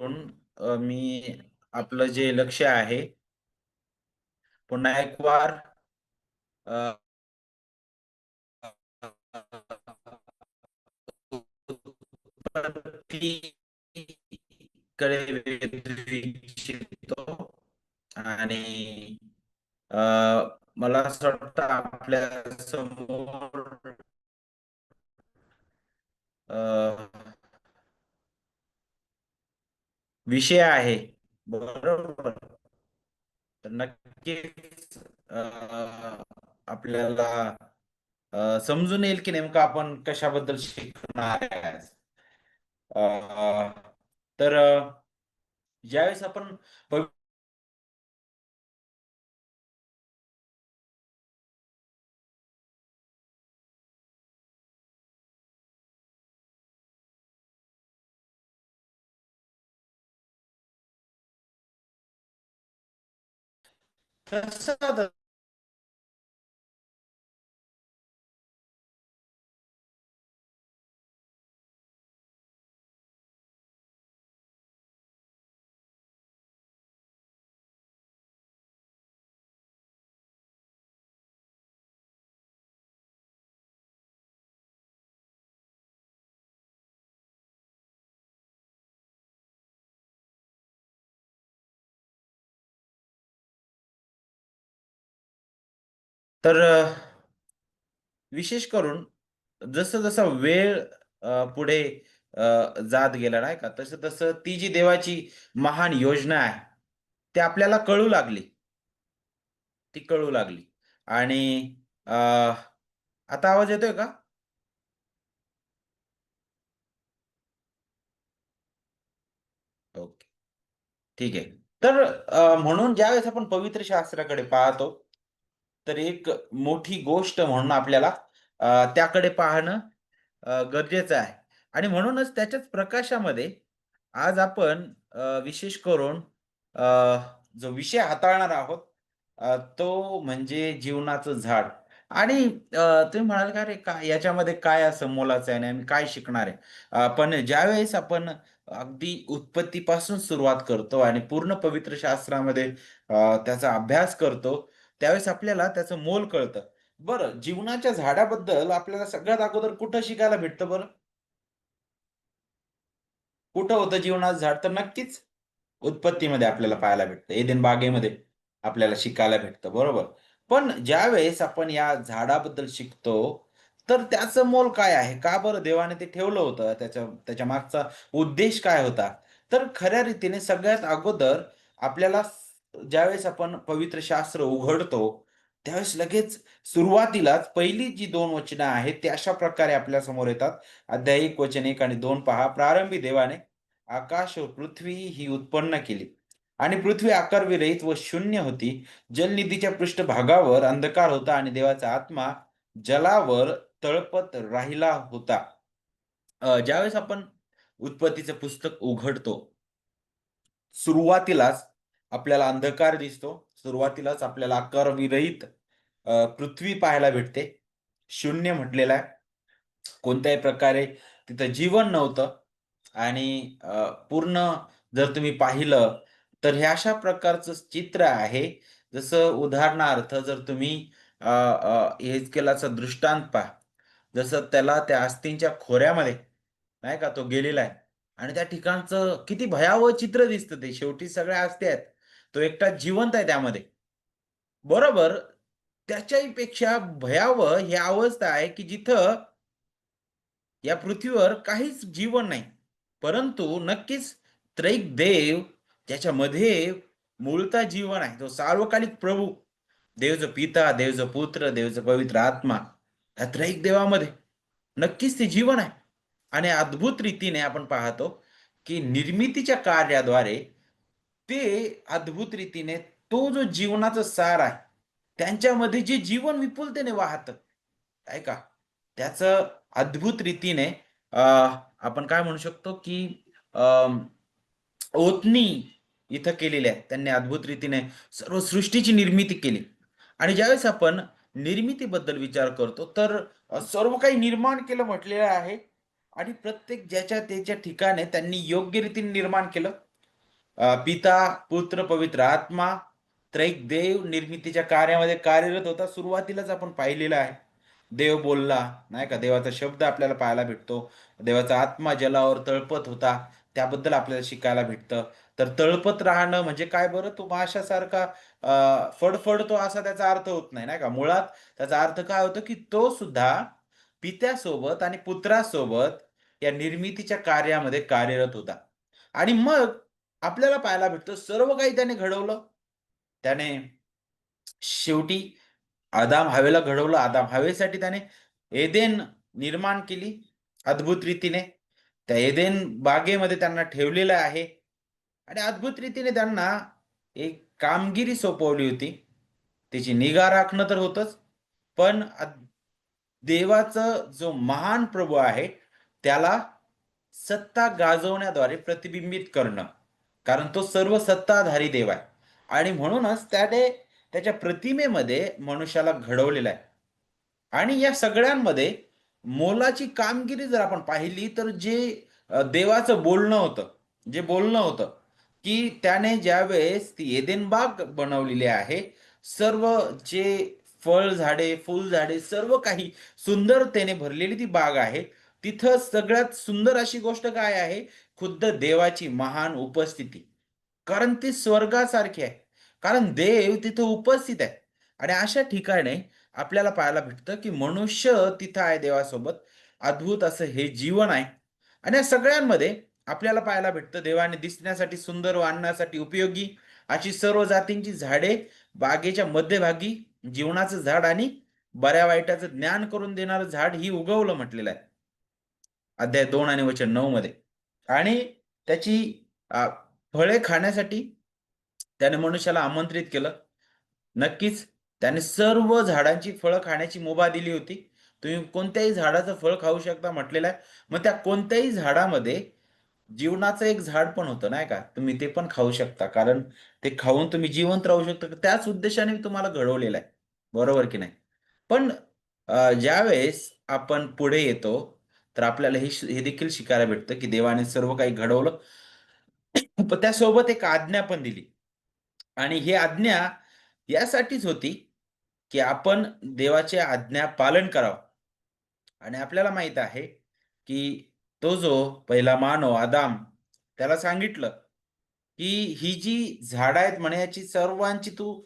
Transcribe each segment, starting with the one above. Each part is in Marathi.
करून मी आपलं जे लक्ष आहे पुन्हा एक वारकडे आणि मला असं वाटतं आपल्यासमोर विषय आहे. बरोबर? तर नक्कीच आपल्याला समजून येईल की नेमकं आपण कशाबद्दल शिकणार तर ज्यावेळेस आपण cansada. तर विशेष करून जसं जसं वेळ पुढे जात गेला नाही का? तसं तसं ती जी देवाची महान योजना आहे ती आपल्याला कळू लागली. ती कळू लागली. आणि आता आवाज येतोय का? ओके. ठीक आहे. तर म्हणून ज्यावेळेस आपण पवित्र शास्त्राकडे पाहतो तर एक मोठी गोष्ट म्हणून आपल्याला त्याकडे पाहणं गरजेचं आहे. आणि म्हणूनच त्याच्याच प्रकाशामध्ये आज आपण विशेष करून जो विषय हाताळणार आहोत तो म्हणजे जीवनाचं झाड. आणि तुम्ही म्हणाल का रे का याच्यामध्ये काय असं मोलाचं आहे आणि आम्ही काय शिकणार आहे? पण ज्यावेळेस आपण अगदी उत्पत्तीपासून सुरुवात करतो आणि पूर्ण पवित्र शास्त्रामध्ये त्याचा अभ्यास करतो त्यावेळेस आपल्याला त्याचं मोल कळतं. बरं जीवनाच्या झाडाबद्दल आपल्याला सगळ्यात अगोदर कुठं शिकायला भेटतं बरं? कुठं होतं जीवनाचं झाड? तर नक्कीच उत्पत्तीमध्ये आपल्याला पाहायला भेटतं. एदेन बागेमध्ये आपल्याला शिकायला भेटतं. बरोबर? पण ज्या वेळेस आपण या झाडाबद्दल शिकतो तर त्याचं मोल काय आहे? का बरं देवाने ते ठेवलं होतं? त्याच्या त्याच्या मागचा उद्देश काय होता? तर खऱ्या रीतीने सगळ्यात अगोदर आपल्याला ज्यावेळेस आपण पवित्र शास्त्र उघडतो त्यावेळेस लगेच सुरुवातीलाच पहिली जी दोन वचनं आहेत ते अशा प्रकारे आपल्यासमोर येतात. अध्याय एक वचन एक आणि दोन पहा. प्रारंभी देवाने आकाश व पृथ्वी ही उत्पन्न केली आणि पृथ्वी आकारविरहित व शून्य होती. जलनिधीच्या पृष्ठभागावर अंधकार होता आणि देवाचा आत्मा जलावर तळपत राहिला होता. ज्यावेळेस आपण उत्पत्तीचं पुस्तक उघडतो सुरुवातीलाच आपल्याला अंधकार दिसतो. सुरुवातीलाच आपल्याला आकार विरहित पृथ्वी पाहायला भेटते. शून्य म्हटलेला आहे. कोणत्याही प्रकारे तिथं जीवन नव्हतं. आणि पूर्ण जर तुम्ही पाहिलं तर हे अशा प्रकारचं चित्र आहे. जसं उदाहरणार्थ जर तुम्ही हेजकेलाचा दृष्टांत पहा. जसं त्याला त्या अस्थींच्या खोऱ्यामध्ये नाही का तो गेलेला आहे. आणि त्या ठिकाणचं किती भयावह चित्र दिसतं ते. शेवटी सगळ्या असते आहेत. तो एकटा जिवंत आहे त्यामध्ये. बरोबर? त्याच्याही पेक्षा भयावह ही अवस्था आहे की जिथं या पृथ्वीवर काहीच जीवन नाही. परंतु नक्कीच त्रैक देव ज्याच्यामध्ये मूळता जीवन आहे. तो सार्वकालिक प्रभू. देवचं पिता देवचं पुत्र देवचं पवित्र आत्मा या त्रैक देवामध्ये नक्कीच ते जीवन आहे. आणि अद्भुत रीतीने आपण पाहतो की निर्मितीच्या कार्याद्वारे ते अद्भुत रीतीने तो जो जीवनाचा सार आहे त्यांच्यामध्ये जे जीवन विपुलतेने वाहत आहे का? त्याच अद्भुत रीतीने आपण काय म्हणू शकतो की ओतनी इथं केलेली आहे त्यांनी अद्भुत रीतीने सर्व सृष्टीची निर्मिती केली. आणि ज्यावेळेस आपण निर्मितीबद्दल विचार करतो तर सर्व काही निर्माण केलं म्हटलेलं आहे. आणि प्रत्येक ज्याच्या त्याच्या ठिकाणी त्यांनी योग्य रीतीने निर्माण केलं. पिता पुत्र पवित्र आत्मा त्रैक देव निर्मितीच्या कार्यामध्ये कार्यरत होता. सुरुवातीलाच आपण पाहिलेला आहे. देव बोलला नाही का? देवाचा शब्द आपल्याला पाहायला भेटतो. देवाचा आत्मा जलावर तळपत होता. त्याबद्दल आपल्याला शिकायला भेटतं. तर तळपत राहणं म्हणजे काय बरं? तो माशासारखा फडफडतो असा त्याचा अर्थ होत नाही नाही का? मुळात त्याचा अर्थ काय होतो की तो सुद्धा पित्यासोबत आणि पुत्रासोबत या निर्मितीच्या कार्यामध्ये कार्यरत होता. आणि मग आपल्याला पाहायला भेटतं. सर्व काही त्याने घडवलं. त्याने शेवटी आदाम हवेला घडवलं. आदाम हवेसाठी त्याने एदेन निर्माण केली अद्भुत रीतीने. त्या एदेन बागेमध्ये त्यांना ठेवलेलं आहे. आणि अद्भुत रीतीने त्यांना एक कामगिरी सोपवली होती. त्याची निगा राखणं तर होतच. पण देवाचं जो महान प्रभू आहे त्याला सत्ता गाजवण्याद्वारे प्रतिबिंबित करणं. कारण तो सर्व सत्ताधारी देव आहे. आणि म्हणूनच त्याने त्याच्या प्रतिमेमध्ये मनुष्याला घडवलेला आहे. आणि या सगळ्यांमध्ये मोलाची कामगिरी जर आपण पाहिली तर जे देवाचं बोलणं होतं जे बोलणं होतं की त्याने ज्यावेळेस ती येदेनबाग बनवलेली आहे सर्व जे फळ झाडे फुल झाडे सर्व काही सुंदरतेने भरलेली ती बाग आहे तिथं सगळ्यात सुंदर अशी गोष्ट काय आहे खुद्द देवाची महान उपस्थिती. कारण ती स्वर्गासारखी आहे. कारण देव तिथं उपस्थित आहे. आणि अशा ठिकाणी आपल्याला पाहायला भेटतं की मनुष्य तिथं आहे देवासोबत. अद्भुत असं हे जीवन आहे. आणि या सगळ्यांमध्ये आपल्याला पाहायला भेटतं देवाने दिसण्यासाठी सुंदर व आणण्यासाठी उपयोगी अशी सर्व जातींची झाडे बागेच्या मध्यभागी जीवनाचं झाड आणि बऱ्या वाईटाचं ज्ञान करून देणारं झाड ही उगवलं म्हटलेलं आहे. अध्याय दोन आणि वचन नऊ मध्ये आणि त्याची फळे खाण्यासाठी त्याने मनुष्याला आमंत्रित केलं. नक्कीच त्याने सर्व झाडांची फळं खाण्याची मुभा दिली होती. तुम्ही कोणत्याही झाडाचं फळ खाऊ शकता म्हटलेलं आहे. मग त्या कोणत्याही झाडामध्ये जीवनाचं एक झाड पण होतं नाही का? तुम्ही ते पण खाऊ शकता. कारण ते खाऊन तुम्ही जिवंत राहू शकता. त्याच उद्देशाने मी तुम्हाला घडवलेलं आहे. बरोबर की नाही? पण ज्यावेळेस आपण पुढे येतो तर आपल्याला हे हे देखील शिकायला भेटतं की देवाने सर्व काही घडवलं. पण त्यासोबत एक आज्ञा पण दिली. आणि ही आज्ञा यासाठीच होती की आपण देवाचे आज्ञा पालन करावं. आणि आपल्याला माहीत आहे की तो जो पहिला मानव आदाम त्याला सांगितलं की ही जी झाडं आहेत म्हणे याची सर्वांची तू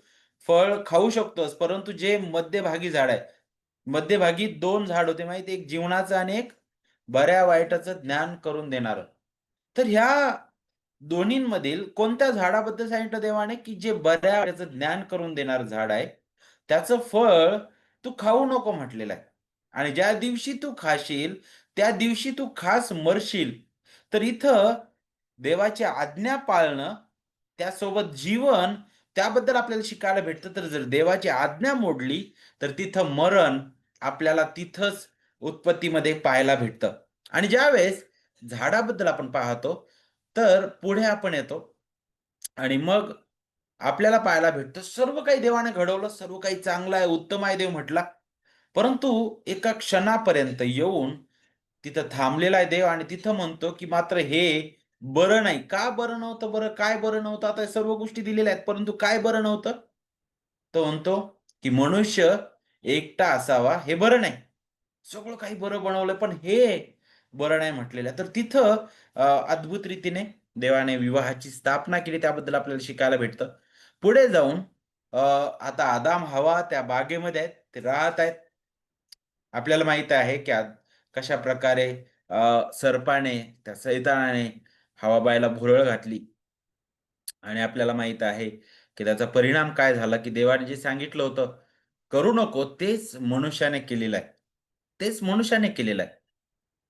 फळ खाऊ शकतोस परंतु जे मध्यभागी झाड आहे मध्यभागी दोन झाड होते माहिती एक जीवनाचं आणि एक बऱ्या वाईटाचं ज्ञान करून देणार. तर ह्या दोन्हींमधील कोणत्या झाडाबद्दल सांगितलं देवाने? की जे बऱ्या वाईटाचं ज्ञान करून देणार झाड आहे त्याचं फळ तू खाऊ नको म्हटलेलं आहे. आणि ज्या दिवशी तू खाशील त्या दिवशी तू खास मरशील. तर इथं देवाची आज्ञा पाळणं त्यासोबत जीवन त्याबद्दल आपल्याला शिकायला भेटतं. तर जर देवाची आज्ञा मोडली तर तिथं मरण आपल्याला तिथंच उत्पत्तीमध्ये पाहायला भेटतं. आणि ज्यावेळेस झाडाबद्दल आपण पाहतो तर पुढे आपण येतो आणि मग आपल्याला पाहायला भेटतं सर्व काही देवाने घडवलं सर्व काही चांगलं आहे उत्तम आहे देव म्हटला. परंतु एका क्षणापर्यंत येऊन तिथं थांबलेला आहे देव आणि तिथं म्हणतो की मात्र हे बरं नाही. का बरं नव्हतं बरं? काय बरं नव्हतं? आता सर्व गोष्टी दिलेल्या आहेत परंतु काय बरं नव्हतं? तो म्हणतो की मनुष्य एकटा असावा हे बरं नाही. सगळं काही बरं बनवलं पण हे बरं नाही म्हटलेलं. तर तिथं अद्भुत रीतीने देवाने विवाहाची स्थापना केली त्याबद्दल आपल्याला शिकायला भेटतं. पुढे जाऊन आता आदाम हवा त्या बागेमध्ये आहेत ते राहत आहेत. आपल्याला माहीत आहे की कशा प्रकारे सर्पाने त्या सैतानाने हवाबाईला भुरळ घातली. आणि आपल्याला माहीत आहे की त्याचा परिणाम काय झाला की देवाने जे सांगितलं होतं करू नको तेच मनुष्याने केलेलं आहे. तेच मनुष्याने केलेलं आहे.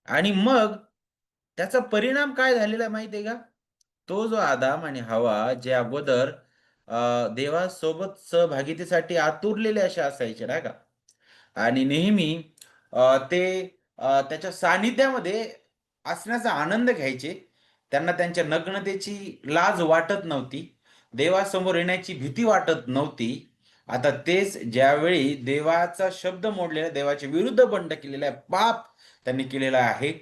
आणि मग त्याचा परिणाम काय झालेला आहे माहिती आहे का? तो जो आदाम आणि हवा जे अगोदर देवासोबत सहभागितेसाठी आतुरलेले असे असायचे नाही का? आणि नेहमी ते त्याच्या सानिध्यामध्ये असण्याचा आनंद घ्यायचे. त्यांना त्यांच्या नग्नतेची लाज वाटत नव्हती. देवासमोर येण्याची भीती वाटत नव्हती. आता तेच ज्यावेळी देवाचा शब्द मोडलेला देवाच्या विरुद्ध बंड केलेला आहे पाप त्यांनी केलेला आहे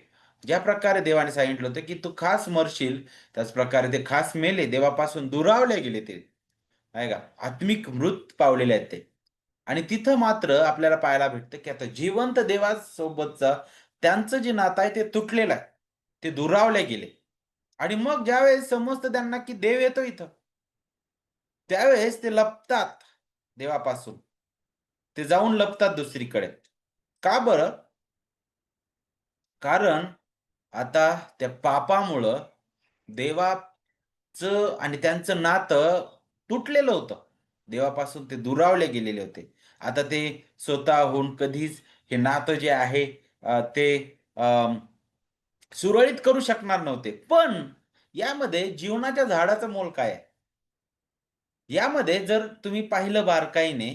ज्या प्रकारे देवाने सांगितलं होतं की तू खास मरशील त्याच प्रकारे ते खास मेले देवापासून दुरावले गेले ते. आहे का? आत्मिक मृत पावलेले आहेत ते. आणि तिथं मात्र आपल्याला पाहायला भेटतं की आता जिवंत देवासोबतचा त्यांचं जे नातं आहे ते तुटलेलं आहे. ते दुरावले गेले. आणि मग ज्यावेळेस समजतं त्यांना की देव येतो इथं. त्यावेळेस ते लपतात. देवापासून. ते जाऊन लपतात दुसरीकडे. का बरं? कारण आता त्या पापामुळं देवाचं आणि त्यांचं नातं तुटलेलं होतं. देवापासून ते दुरावले गेलेले होते. आता ते स्वतःहून कधीच हे नातं जे आहे ते सुरळीत करू शकणार नव्हते. पण यामध्ये जीवनाच्या झाडाचं मोल काय आहे? यामध्ये जर तुम्ही पाहिलं बारकाईने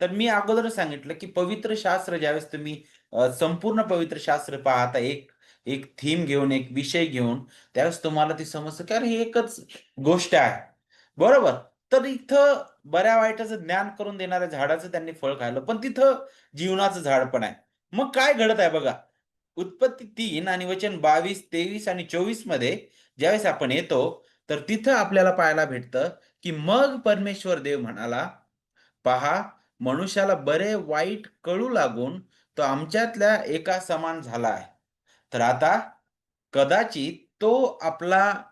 तर मी अगोदर सांगितलं की पवित्र शास्त्र ज्यावेळेस तुम्ही संपूर्ण पवित्र शास्त्र पाहता एक एक थीम घेऊन एक विषय घेऊन त्यावेळेस तुम्हाला ती समजतं की अरे ही एकच गोष्ट आहे. बरोबर? तर इथं बऱ्या वाईटाचं ज्ञान करून देणाऱ्या झाडाचं त्यांनी फळ खाल्लं पण तिथं जीवनाचं झाड पण आहे. मग काय घडत आहे बघा? उत्पत्ती तीन आणि वचन बावीस तेवीस आणि चोवीसमध्ये ज्यावेळेस आपण येतो तर तिथं आपल्याला पाहायला भेटतं की मग परमेश्वर देव म्हणाला पहा मनुष्याला बरे वाईट कळू लागून तो आमच्यातल्या एका समान झाला आहे. तर आता कदाचित तो आपला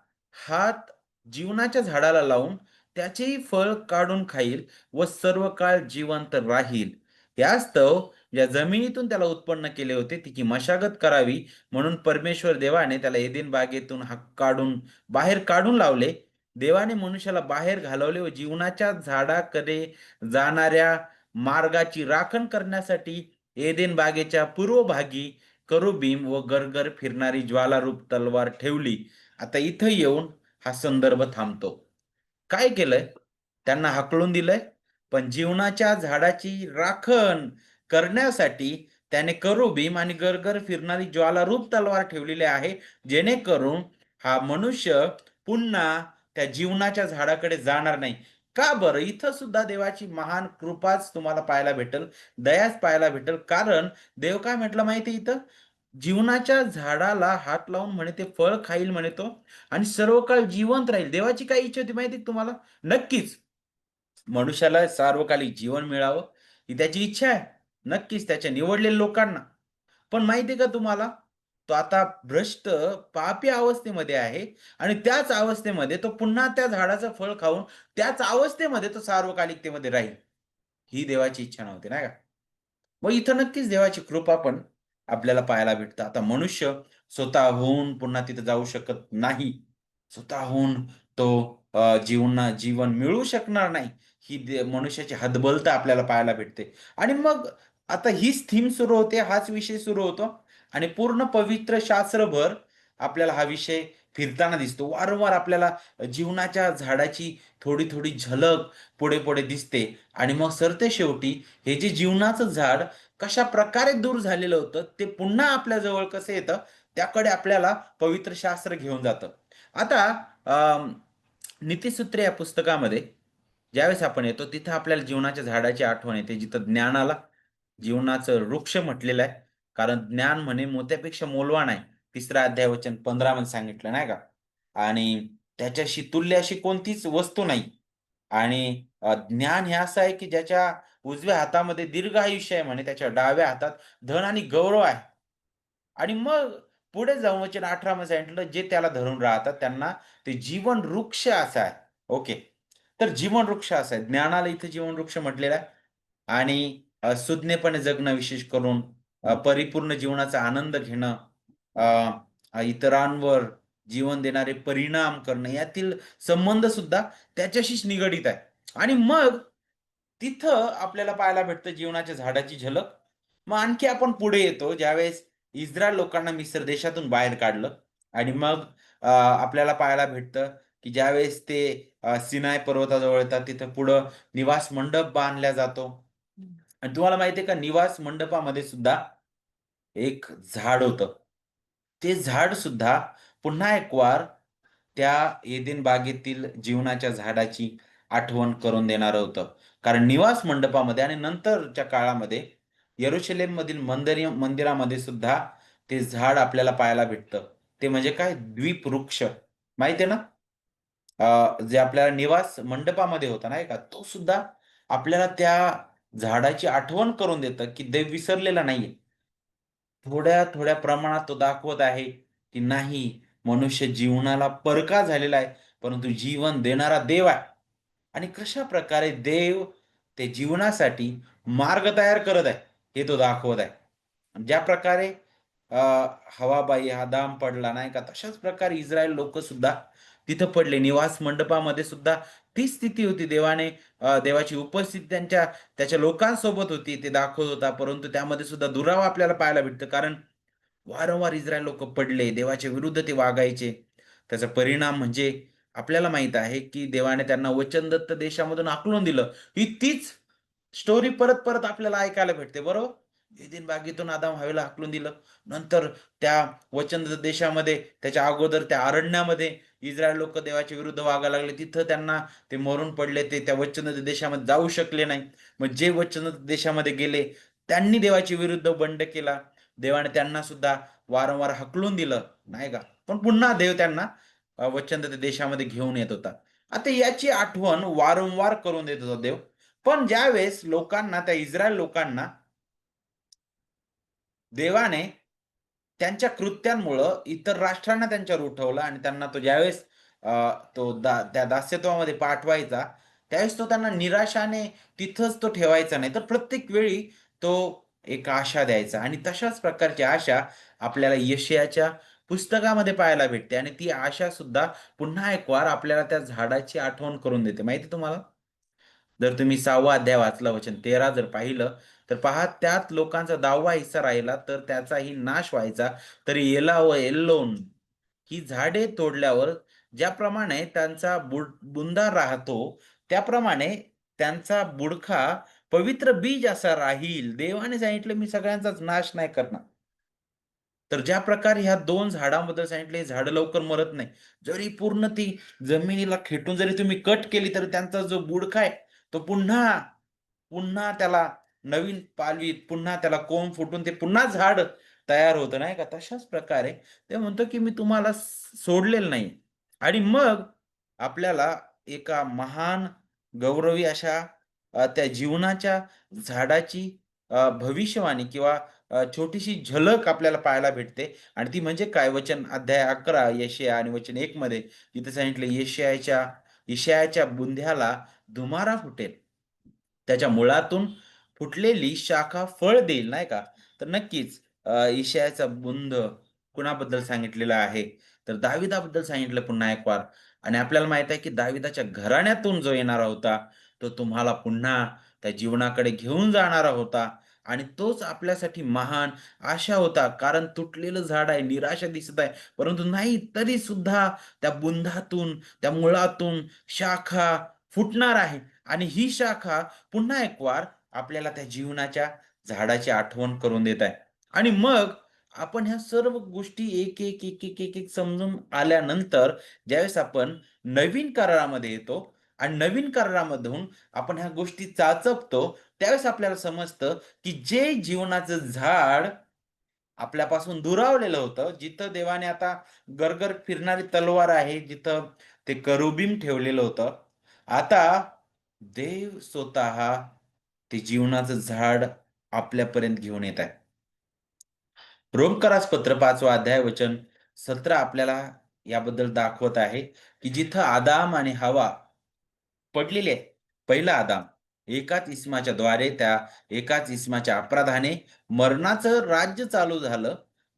हात जीवनाच्या झाडाला लावून त्याचेही फळ काढून खाईल व सर्व काळ जिवंत राहील. यास्तव ज्या जमिनीतून त्याला उत्पन्न केले होते तिची मशागत करावी म्हणून परमेश्वर देवाने त्याला एदेन बागेतून हाक काढून बाहेर काढून लावले. देवाने मनुष्याला बाहेर घालवले व जीवनाच्या झाडाकडे जाणाऱ्या मार्गाची राखण करण्यासाठी एदेन बागेच्या पूर्व भागी करुबीम व गरगर फिरणारी ज्वालारूप तलवार ठेवली. आता इथं येऊन हा संदर्भ थांबतो. काय केलंय? त्यांना हकलून दिलंय. पण जीवनाच्या झाडाची राखण करण्यासाठी त्याने करुबीम आणि गरगर फिरणारी ज्वालारूप तलवार ठेवलेली आहे. जेणेकरून हा मनुष्य पुन्हा त्या जीवनाच्या झाडाकडे जाणार नाही. का बरं? इथं सुद्धा देवाची महान कृपाच तुम्हाला पाहायला भेटेल दयाच पाहायला भेटेल. कारण देव काय म्हटलं माहिती इथं? जीवनाच्या झाडाला हात लावून म्हणे ते फळ खाईल म्हणे तो आणि सर्व काळ जिवंत राहील. देवाची काय इच्छा होती माहिती तुम्हाला? नक्कीच. मनुष्याला सार्वकालिक जीवन मिळावं ही त्याची इच्छा आहे. नक्कीच त्याच्या निवडलेल्या लोकांना. पण माहिती का तुम्हाला? तो आता भ्रष्ट पापी अवस्थेमध्ये आहे आणि त्याच अवस्थेमध्ये तो पुन्हा त्या झाडाचं फळ खाऊन त्याच अवस्थेमध्ये तो सार्वकालिकतेमध्ये राहील. ही देवाची इच्छा नव्हती नाही का? मग इथं नक्कीच देवाची कृपा पण आपल्याला पाहायला भेटतं. आता मनुष्य स्वतःहून पुन्हा तिथं जाऊ शकत नाही. स्वतःहून तो जीवना जीवन मिळू शकणार नाही. ही मनुष्याची हतबलता आपल्याला पाहायला भेटते. आणि मग आता हीच थीम सुरू होते हाच विषय सुरू होतो. आणि पूर्ण पवित्र शास्त्रभर आपल्याला हा विषय फिरताना दिसतो. वारंवार आपल्याला जीवनाच्या झाडाची थोडी थोडी झलक पुढे पुढे दिसते. आणि मग सरते शेवटी हे जे जीवनाचं झाड कशा प्रकारे दूर झालेलं होतं ते पुन्हा आपल्या जवळ कसं येतं त्याकडे आपल्याला पवित्र शास्त्र घेऊन जातं. आता अम, या पुस्तकामध्ये ज्यावेळेस आपण येतो तिथं आपल्याला जीवनाच्या झाडाची आठवण येते जिथं ज्ञानाला जीवनाचं वृक्ष म्हटलेलं आहे. कारण ज्ञान म्हणे मोत्यापेक्षा मोलवाण आहे. तिसरा अध्याय वचन पंधरा मध्ये सांगितलं नाही का? आणि त्याच्याशी तुल्य अशी कोणतीच वस्तू नाही. आणि ज्ञान हे असं आहे की ज्याच्या उजव्या हातामध्ये दीर्घ आयुष्य आहे म्हणे त्याच्या डाव्या हातात धन आणि गौरव आहे. आणि मग पुढे जाऊन वचन अठरा मध्ये सांगितलं जे त्याला धरून राहतात त्यांना ते जीवन वृक्ष असं आहे. ओके. तर जीवन वृक्ष असं आहे. ज्ञानाला इथे जीवन वृक्ष म्हटलेलं आहे. आणि सुज्ञपणे जगणं विशेष करून परिपूर्ण जीवनाचा आनंद घेणं इतरांवर जीवन देणारे परिणाम करणं यातील संबंध सुद्धा त्याच्याशीच निगडीत आहे. आणि मग तिथं आपल्याला पाहायला भेटतं जीवनाच्या झाडाची झलक. मग आणखी आपण पुढे येतो ज्यावेळेस इस्रायल लोकांना मिस्र देशातून बाहेर काढलं. आणि मग आपल्याला पाहायला भेटतं की ज्यावेळेस ते सिनाय पर्वताजवळ येतात तिथं पुढं निवास मंडप बांधला जातो. आणि तुम्हाला माहिती आहे का निवास मंडपामध्ये सुद्धा एक झाड होतं. ते झाड सुद्धा पुन्हा एक वार त्या एदेन बागेतील जीवनाच्या झाडाची आठवण करून देणारं होतं. कारण निवास मंडपामध्ये आणि नंतरच्या काळामध्ये यरुशलेम मधील मंदिर मंदिरामध्ये सुद्धा ते झाड आपल्याला पाहायला भेटतं. ते म्हणजे काय? द्वीप वृक्ष माहिती आहे ना जे आपल्याला निवास मंडपामध्ये होता नाही का तो सुद्धा आपल्याला त्या झाडाची आठवण करून देतं की देव विसरलेला नाहीये. थोड्या थोड्या प्रमाणात तो दाखवत आहे की नाही मनुष्य जीवनाला परका झालेला आहे परंतु जीवन देणारा देव आहे. आणि कशा प्रकारे देव ते जीवनासाठी मार्ग तयार करत आहे हे तो दाखवत आहे. ज्या प्रकारे हवाबाई हा दाम पडला नाही का तशाच प्रकारे इस्रायल लोक सुद्धा तिथं पडले निवास मंडपामध्ये सुद्धा तीच स्थिती होती. देवाने देवाची उपस्थिती त्यांच्या त्याच्या लोकांसोबत होती. ते दाखवत होता. परंतु त्यामध्ये सुद्धा दुरावा आपल्याला पाहायला भेटतं. कारण वारंवार इस्रायल लोक पडले. देवाच्या विरुद्ध ते वागायचे. त्याचा परिणाम म्हणजे आपल्याला माहीत आहे की देवाने त्यांना वचनदत्त देशामधून आकलून दिलं. ही तीच स्टोरी परत परत आपल्याला ऐकायला भेटते. बरोबर? एदिन बागेतून आदाम हवेला हाकलून दिलं. नंतर त्या वचनदत्त देशामध्ये त्याच्या अगोदर त्या अरण्यामध्ये इस्रायल लोक देवाच्या विरुद्ध वागा लागले. तिथं त्यांना ते मरून पडले. ते त्या वचन देशामध्ये जाऊ शकले नाही. मग जे वचन देशामध्ये गेले त्यांनी देवाच्या विरुद्ध बंड केला. देवाने त्यांना सुद्धा वारंवार हकलून दिलं. नाही का? पण पुन्हा देव त्यांना वचन देशामध्ये घेऊन येत होता. आता याची आठवण वारंवार करून देत होता देव. पण ज्यावेळेस लोकांना त्या इस्रायल लोकांना देवाने त्यांच्या कृत्यांमुळं इतर राष्ट्रांना त्यांच्यावर उठवलं आणि त्यांना तो ज्यावेळेस तो दा त्या दास्यत्वामध्ये पाठवायचा त्यावेळेस तो त्यांना निराशाने तिथंच तो ठेवायचा नाही. तर प्रत्येक वेळी तो एक आशा द्यायचा आणि तशाच प्रकारची आशा आपल्याला यशयाच्या पुस्तकामध्ये पाहायला भेटते आणि ती आशा सुद्धा पुन्हा एक वार आपल्याला त्या झाडाची आठवण करून देते. माहिती तुम्हाला? जर तुम्ही सहावा अध्याय वाचला वचन तेरा जर पाहिलं तर पहा त्यात लोकांचा दहावा हिस्सा राहिला तर त्याचाही नाश व्हायचा. तर एला व एल्लोन ही झाडे तोडल्यावर ज्याप्रमाणे त्यांचा बुड बुंदा राहतो त्याप्रमाणे त्यांचा बुडखा पवित्र बीज असा राहील. देवाने सांगितलं मी सगळ्यांचाच नाश नाही करणार. तर ज्या प्रकारे ह्या दोन झाडांबद्दल सांगितले झाड लवकर मरत नाही. जरी पूर्ण ती जमिनीला खेटून जरी तुम्ही कट केली तरी त्यांचा जो बुडखा आहे तो पुन्हा पुन्हा त्याला नवीन पालवीत पुन्हा त्याला कोंब फुटून ते पुन्हा झाड तयार होतं नाही का? तशाच प्रकारे ते म्हणतो की मी तुम्हाला सोडलेलं नाही. आणि मग आपल्याला एका महान गौरवी अशा त्या जीवनाच्या झाडाची भविष्यवाणी किंवा छोटीशी झलक आपल्याला पाहायला भेटते. आणि ती म्हणजे काय? वचन अध्याय अकरा यशया आणि वचन एक मध्ये इथे सांगितलं यशयाच्या यशयाच्या बुंध्याला धुमारा फुटेल. त्याच्या मुळातून फुटलेली शाखा फळ देईल नाही का? तर नक्कीच अ, बुंध कुणाबद्दल सांगितलेला आहे? तर दाविदाबद्दल सांगितलं पुन्हा एक वार आणि आपल्याला माहीत आहे की दाविदाच्या घराण्यातून जो येणारा होता तो तुम्हाला पुन्हा त्या जीवनाकडे घेऊन जाणारा होता. आणि तोच आपल्यासाठी महान आशा होता. कारण तुटलेलं झाड आहे निराशा दिसत आहे. परंतु नाही तरी सुद्धा त्या बुंधातून त्या मुळातून शाखा फुटणार आहे. आणि ही शाखा पुन्हा एक वार आपल्याला त्या जीवनाच्या झाडाची आठवण करून देत आहे. आणि मग आपण ह्या सर्व गोष्टी एक एक एक एक एक एक समजून आल्यानंतर ज्यावेळेस आपण नवीन करारामध्ये येतो आणि नवीन करारामधून आपण ह्या गोष्टी चाचपतो त्यावेळेस आपल्याला समजतं की जे जीवनाचं झाड आपल्यापासून दुरावलेलं होतं जिथं देवाने आता गरगर फिरणारी तलवार आहे जिथं ते करुबीम ठेवलेलं होतं आता देव स्वतः ते जीवनाचं झाड आपल्यापर्यंत घेऊन येत आहे. रोमकरास पत्र पाचवा अध्याय वचन सत्र आपल्याला याबद्दल दाखवत आहे की जिथं आदाम आणि हवा पडलेले आहे पहिला आदाम एकाच इस्माच्या द्वारे त्या एकाच इस्माच्या अपराधाने मरणाचं राज्य चालू झालं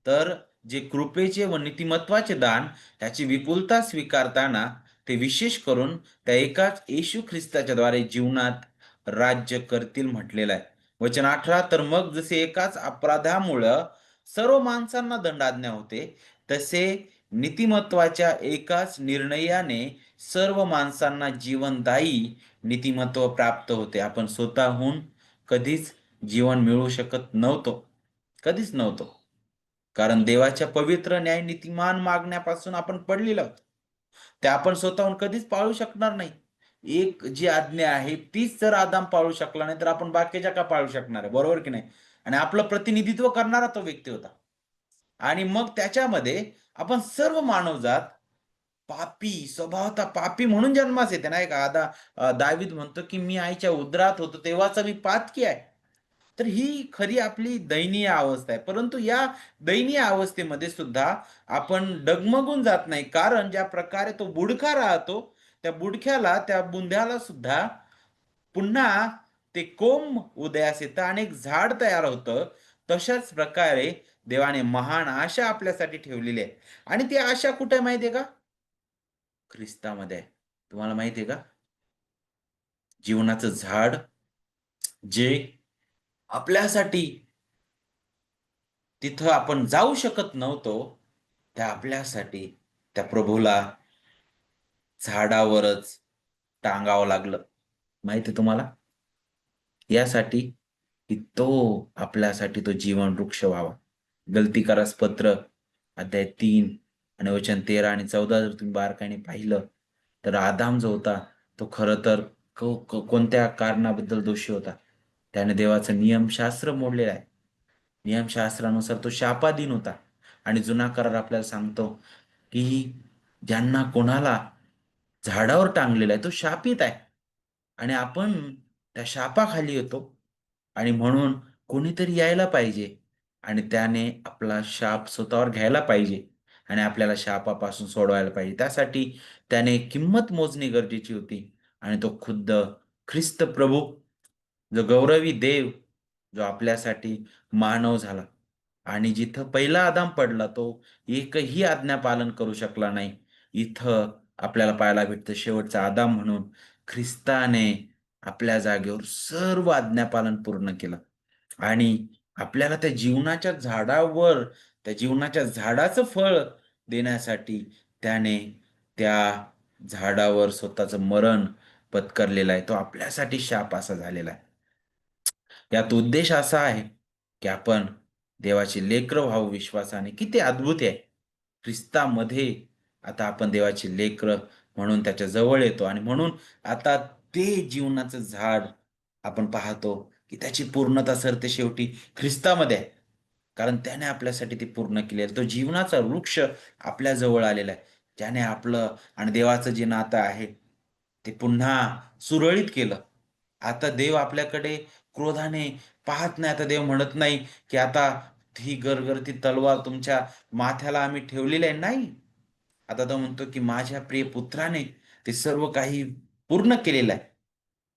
तर जे कृपेचे व नीतिमत्वाचे दान त्याची विपुलता स्वीकारताना ते विशेष करून त्या एकाच येशू ख्रिस्ताच्या द्वारे जीवनात राज्य करतील म्हटलेलं आहे. वचन अठरा तर मग जसे एकाच अपराधामुळं सर्व माणसांना दंडाज्ञा होते तसे नीतिमत्वाच्या एकाच निर्णयाने सर्व माणसांना जीवनदायी नीतिमत्व प्राप्त होते. आपण स्वतःहून कधीच जीवन मिळवू शकत नव्हतो. कधीच नव्हतो. कारण देवाच्या पवित्र न्याय नीतिमान मागण्यापासून आपण पडलेलो आहोत. ते आपण स्वतःहून कधीच पाळू शकणार नाही. एक जी आज्ञा आहे तीच जर आदाम पाळू शकला नाही तर आपण बाकीच्या का पाळू शकणार आहे? बरोबर की नाही? आणि आपलं प्रतिनिधित्व करणारा तो व्यक्ती होता. आणि मग त्याच्यामध्ये आपण सर्व मानवजात पापी स्वभावता पापी म्हणून जन्मास येते नाही का आदा दावीद म्हणतो की मी आईच्या उदरात होतो तेव्हाचा मी पातकी आहे. तर ही खरी आपली दयनीय अवस्था आहे. परंतु या दयनीय अवस्थेमध्ये सुद्धा आपण डगमगून जात नाही. कारण ज्या प्रकारे तो बुडका राहतो त्या बुडख्याला त्या बुंध्याला सुद्धा पुन्हा ते कोंब उदयास येतं आणि एक झाड तयार होतं. तशाच प्रकारे देवाने महान आशा आपल्यासाठी ठेवलेली आहे. आणि ती आशा कुठे आहे माहितीये का? ख्रिस्तामध्ये आहे. तुम्हाला माहितीये का? जीवनाचं झाड जे आपल्यासाठी तिथं आपण जाऊ शकत नव्हतो त्या आपल्यासाठी त्या प्रभूला झाडावरच टांगावं लागलं. माहिती तुम्हाला? यासाठी की तो आपल्यासाठी तो जीवन वृक्ष व्हावा. गलतीकारास पत्र अध्याय तीन आणि वचन तेरा आणि चौदा जर तुम्ही बारकाईने पाहिलं तर आदाम जो होता तो खरं तर कोणत्या कारणाबद्दल दोषी होता? त्याने देवाचं नियमशास्त्र मोडलेलं आहे. नियमशास्त्रानुसार तो शापाधीन होता. आणि जुना करार आपल्याला सांगतो की ज्यांना कोणाला झाडावर टांगलेला आहे तो शापित आहे. आणि आपण त्या शापाखाली येतो आणि म्हणून कोणीतरी यायला पाहिजे आणि त्याने आपला शाप स्वतःवर घ्यायला पाहिजे आणि आपल्याला शापापासून सोडवायला पाहिजे. त्यासाठी त्याने किंमत मोजणी गरजेची होती आणि तो खुद्द ख्रिस्त प्रभू जो गौरवी देव जो आपल्यासाठी मानव झाला. आणि जिथं पहिला आदाम पडला तो एकही आज्ञा पालन करू शकला नाही. इथं आपल्याला पाहायला भेटतं. शेवटचा आदाम म्हणून ख्रिस्ताने आपल्या जागेवर सर्व आज्ञापालन पूर्ण केलं. आणि आपल्याला त्या जीवनाच्या झाडावर त्या जीवनाच्या झाडाचं फळ देण्यासाठी त्याने त्या झाडावर स्वतःचं मरण पत्करलेलं आहे. तो आपल्यासाठी शाप असा झालेला आहे. यात उद्देश असा आहे की आपण देवाची लेकरं व्हावं विश्वासाने. किती अद्भुत आहे. ख्रिस्तामध्ये आता आपण देवाची लेकरं म्हणून त्याच्याजवळ येतो आणि म्हणून आता ते जीवनाचं झाड आपण पाहतो की त्याची पूर्णता सरते शेवटी ख्रिस्तामध्ये आहे. कारण त्याने आपल्यासाठी ते पूर्ण केले तो जीवनाचा वृक्ष आपल्या जवळ आलेला आहे. ज्याने आपलं आणि देवाचं जे नातं आहे ते पुन्हा सुरळीत केलं. आता देव आपल्याकडे क्रोधाने पाहत नाही. आता देव म्हणत नाही की आता ही गरगरती तलवार तुमच्या माथ्याला आम्ही ठेवलेली आहे. नाही. आता तो म्हणतो की माझ्या प्रिय पुत्राने ते सर्व काही पूर्ण केलेलं आहे.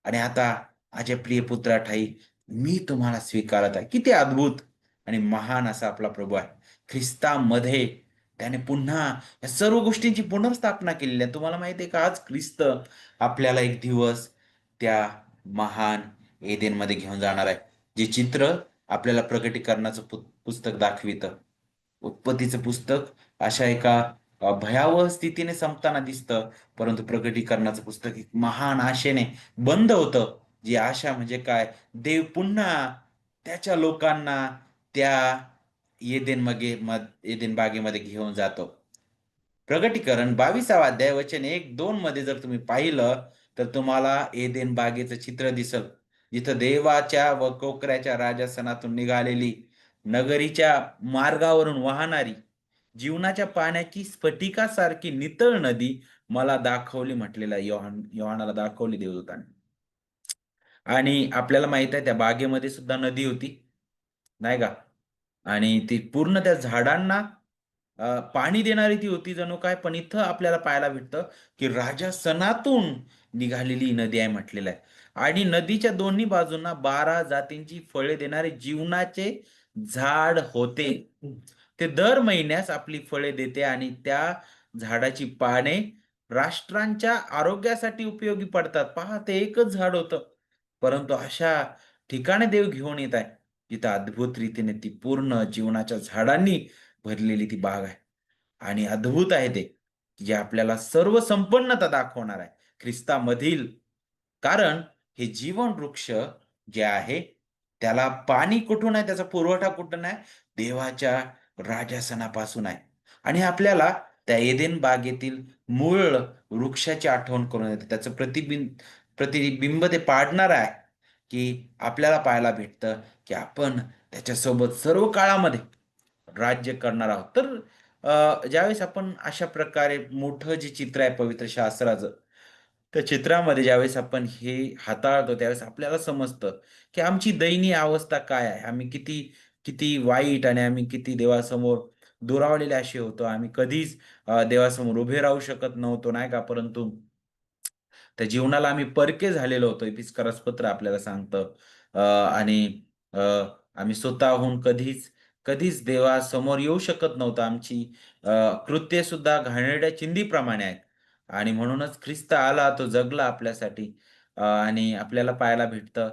आणि आता माझ्या प्रिय पुत्रा ठाई मी तुम्हाला स्वीकारत आहे. किती अद्भुत आणि महान असा आपला प्रभू आहे. ख्रिस्तामध्ये त्याने पुन्हा या सर्व गोष्टींची पुनर्स्थापना केलेली आहे. तुम्हाला माहिती आहे का? आज ख्रिस्त आपल्याला एक दिवस त्या महान एदेनमध्ये घेऊन जाणार आहे. जे चित्र आपल्याला प्रकटीकरणाचं पुस्तक दाखवितं. उत्पत्तीचं पुस्तक अशा एका भयावह स्थितीने संपताना दिसतं परंतु प्रकटीकरणाचं पुस्तक एक महान आशेने बंद होतं. जी आशा म्हणजे काय? देव पुन्हा त्याच्या लोकांना त्या येदेन मगे मद येदेन बागेमध्ये घेऊन जातो. प्रगटीकरण बावीसावा अध्याय वचन एक दोन मध्ये जर तुम्ही पाहिलं तर तुम्हाला येदेन बागेचं चित्र दिसल. जिथं देवाच्या व कोकऱ्याच्या राजासनातून निघालेली नगरीच्या मार्गावरून वाहणारी जीवनाच्या पाण्याची स्फटिकासारखी नितळ नदी मला दाखवली म्हटलेला योहान योहानाला दाखवली देवदूताने. आणि आपल्याला माहीत आहे त्या बागेमध्ये सुद्धा नदी होती. नाही का? आणि ती पूर्ण त्या झाडांना पाणी देणारी ती होती जणू काय? पण इथं आपल्याला पाहायला भेटतं की राजा सणातून निघालेली नदी आहे म्हटलेलं आहे. आणि नदीच्या दोन्ही बाजूंना बारा जातींची फळे देणारे जीवनाचे झाड होते. ते दर महिन्यास आपली फळे देते आणि त्या झाडाची पाने राष्ट्रांच्या आरोग्यासाठी उपयोगी पडतात. पहा ते एकच झाड होतं. परंतु अशा ठिकाणी देव घेऊन येत आहे. जिथं अद्भुत रीतीने ती पूर्ण जीवनाच्या झाडांनी भरलेली ती बाग आहे. आणि अद्भुत आहे ते जे आपल्याला सर्व संपन्नता दाखवणार आहे. ख्रिस्तामधील कारण हे जीवन वृक्ष जे आहे त्याला पाणी कुठून आहे त्याचा पुरवठा कुठून आहे? देवाच्या राजासनापासून आहे आणि आपल्याला त्या एदेन बागेतील मूळ वृक्षाची आठवण करून येते त्याचं प्रतिबिंब प्रतिबिंब ते पाडणार आहे की आपल्याला पाहायला भेटतं की आपण त्याच्यासोबत सर्व काळामध्ये राज्य करणार आहोत. तर ज्यावेळेस आपण अशा प्रकारे मोठं जे चित्र आहे पवित्र शास्त्राचं, त्या चित्रामध्ये ज्यावेळेस आपण हे हाताळतो, त्यावेळेस आपल्याला समजतं, की आमची दयनीय अवस्था काय आहे? आम्ही किती किती वाईट आणि आम्ही किती देवासमोर दुरावलेले असे होतो. आम्ही कधीच देवासमोर उभे राहू शकत नव्हतो, नाही का? परंतु त्या जीवनाला आम्ही परके झालेलो होतो. इपिस्करसपत्र आपल्याला सांगतं. आणि आम्ही स्वतःहून कधीच, कधीच देवासमोर येऊ शकत नव्हतं आमची कृत्ये सुद्धा घाणेरड्या चिंधीप्रमाणे आहेत आणि म्हणूनच ख्रिस्त आला, तो जगला आपल्यासाठी आणि आपल्याला पाहायला भेटतं,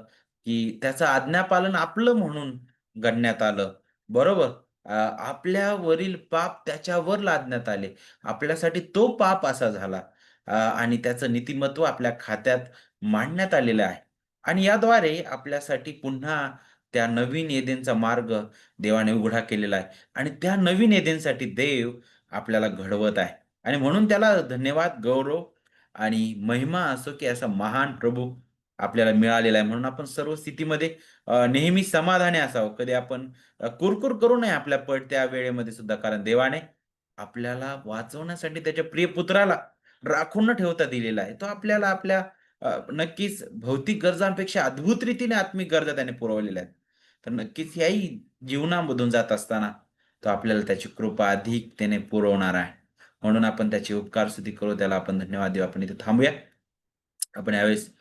की त्याचं आज्ञापालन आपलं म्हणून गणण्यात आलं. बरोबर? आपल्यावरील पाप त्याच्यावर लादण्यात आले. आपल्यासाठी तो पाप असा झाला आणि त्याचं नीतिमत्व आपल्या खात्यात मांडण्यात आलेलं आहे आणि याद्वारे आपल्यासाठी पुन्हा त्या नवीन येदेंचा मार्ग देवाने उघडा केलेला आहे आणि त्या नवीन येदेंसाठी देव आपल्याला घडवत आहे आणि म्हणून त्याला धन्यवाद, गौरव आणि महिमा असो, की असा महान प्रभू आपल्याला मिळालेला आहे. म्हणून आपण सर्व स्थितीमध्ये नेहमी समाधानी असावं. कधी आपण कुरकुर करू नये आपल्या पडत्या वेळेमध्ये सुद्धा. कारण देवाने आपल्याला वाचवण्यासाठी त्याच्या प्रिय पुत्राला राखून न ठेवता दिलेला आहे. तो आपल्याला आपल्या नक्कीच भौतिक गरजांपेक्षा अद्भुत रीतीने आत्मिक गरजा त्याने पुरवलेल्या आहेत. तर नक्कीच याही जीवनामधून जात असताना तो आपल्याला त्याची कृपा अधिक त्याने पुरवणार आहे. म्हणून आपण त्याची उपकार स्तुती करू, त्याला आपण धन्यवाद देऊ. आपण इथे थांबूया. आपण यावेळेस